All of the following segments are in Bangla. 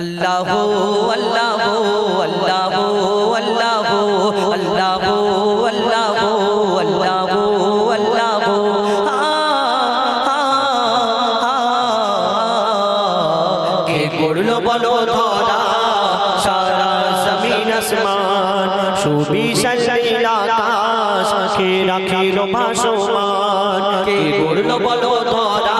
আল্লাহ আল্লাহ আল্লাহ আল্লাহ আল্লাহ আল্লাহ আল্লাহ আল্লাহ কে করল বলো ধরা? সারা জমিন আসমান, সুবিশাল আকাশ, কে রাখিল ভাসমান? কে করল বলো ধরা?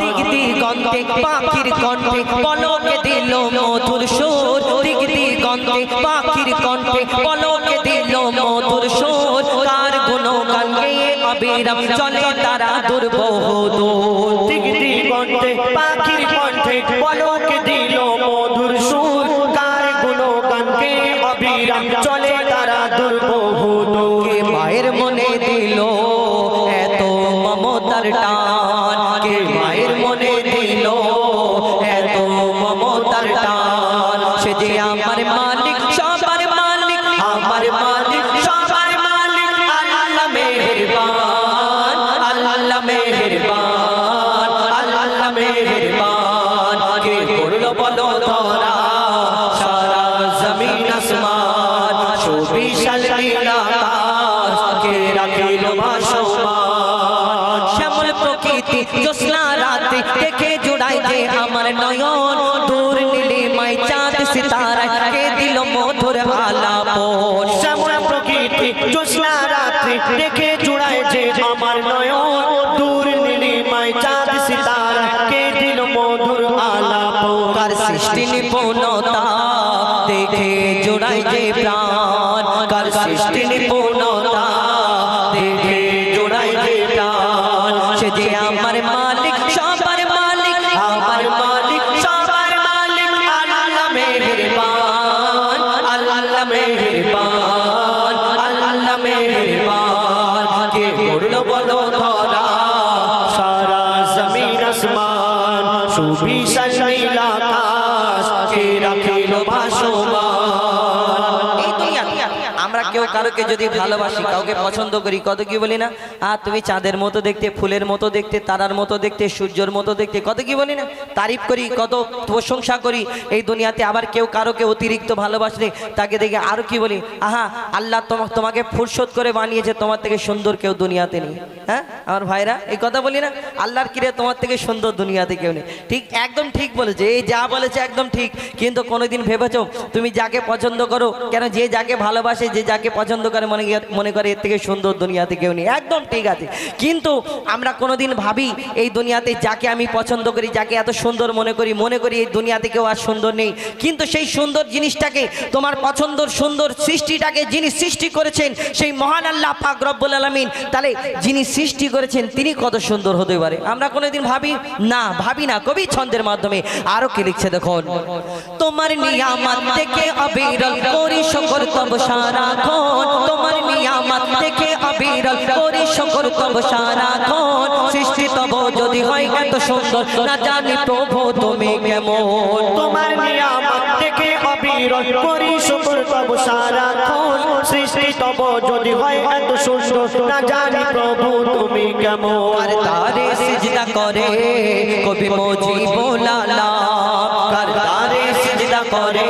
দিক দিগন্তে পাখির কণ্ঠে পলকে দিল মধুর সুর দিক দিগন্তে পাখির কণ্ঠে পলকে দিল মধুর সুর কার গুণগান গেয়ে অবিরাম চলে তারা দুর্বহ দূর দিক দিগন্তে পাখির কণ্ঠে পলকে মমতার টান। কে মায়ের মনে দিল জ্যোৎস্না রাতে দেখে জুড়াই যে আমার নয়ন। দূর নীলিমায় চাঁদ সিতারায় কে দিল মধুর আলাপন শ্যামল প্রকৃতি জ্যোৎস্না রাত্রি দেখে জুড়ায় যে আমার নয়ন। দূর নীলিমায় চাঁদ সিতারা কে দিল মধুর আলাপ। কার সৃষ্টি নিপুণতা দেখে জোড়াই যে প্রাণ। কার সৃষ্টি নিপুণতা সুবিশাল নীল আমরা কেউ কারোকে যদি ভালোবাসি কাউকে পছন্দ করি কত কি বলি না? আর তুমি চাঁদের মতো দেখতে ফুলের মতো দেখতে তারার মতো দেখতে সূর্যর মতো দেখতে কত কি বলি না? তারিফ করি কত প্রশংসা করি এই দুনিয়াতে আবার কেউ কারোকে অতিরিক্ত ভালোবাসলে তাকে দেখে আরও কি বলি? আহা আল্লাহ তোমাকে তোমাকে ফুরসত করে বানিয়েছে তোমার থেকে সুন্দর কেউ দুনিয়াতে নেই। হ্যাঁ? আমার ভাইরা এই কথা বলি না? আল্লাহর কিরে তোমার থেকে সুন্দর দুনিয়াতে কেউ নেই। ঠিক একদম ঠিক বলেছে এই যা বলেছে একদম ঠিক। কিন্তু কোনোদিন ভেবেছো তুমি যাকে পছন্দ করো কেন যে যাকে ভালোবাসে যে যাকে পছন্দ করে মনে মনে করে এর থেকে সুন্দর দুনিয়াতে কেউ নেই। একদম ঠিক আছে। কিন্তু আমরা কোনোদিন ভাবি, এই দুনিয়াতে যাকে আমি পছন্দ করি, যাকে এত সুন্দর মনে করি মনে করি এই দুনিয়াতে কেউ আর সুন্দর নেই। কিন্তু সেই সুন্দর জিনিসটাকে, তোমার পছন্দর সুন্দর সৃষ্টিটাকে যিনি সৃষ্টি করেছেন, সেই মহান আল্লাহ পাক রব্বুল আলমিন, তাহলে যিনি সৃষ্টি করেছেন, তিনি কত সুন্দর হতে পারে। আমরা কোনোদিন ভাবি, না ভাবি না, কবি ছন্দের মাধ্যমে আরও কি লিখছে দেখুন। তোমার নিয়ামত থেকে অবিরল শকর তব সারাক্ষণ তোমার নিয়ামত থেকে অবিরল করি শকর তব সারাক্ষণ সৃষ্টি তব যদি হয় এত সুন্দর না জানি প্রভু তুমি কেমন। তোমার নিয়ামত থেকে অবিরল করি শুকর তব সারাক্ষণ সৃষ্টি তব যদি হয় এত সুন্দর না জানি প্রভু তুমি কেমন। আর তারে সিজদা করে? কবি মুজিব লালা কার তারে সিজদা করে?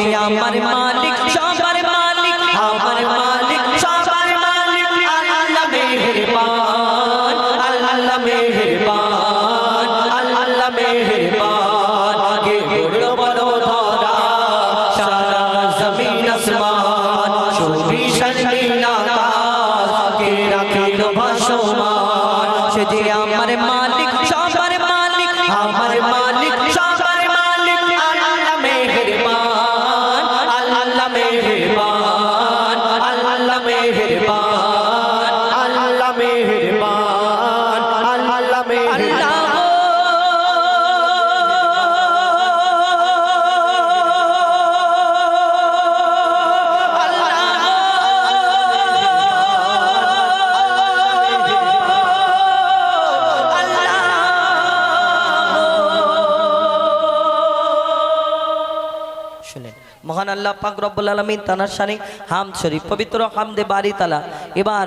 কে আমার মালিক সবার মালিক আমার মালিক সবার মালিক আল্লাহ মেহেরবান আল্লাহ মেহেরবান আল্লাহ মেহেরবান কে বড় বড় ধরা সারা জমিন আসমান সবই সজমিন আকাশ কে রাখিল ভাসমান সে যে আমার মালিক মহান আল্লাহ পাক রব্বুল আলমিন তানার সানি হাম শরীফ পবিত্র হামদে বাড়ি তালা এবার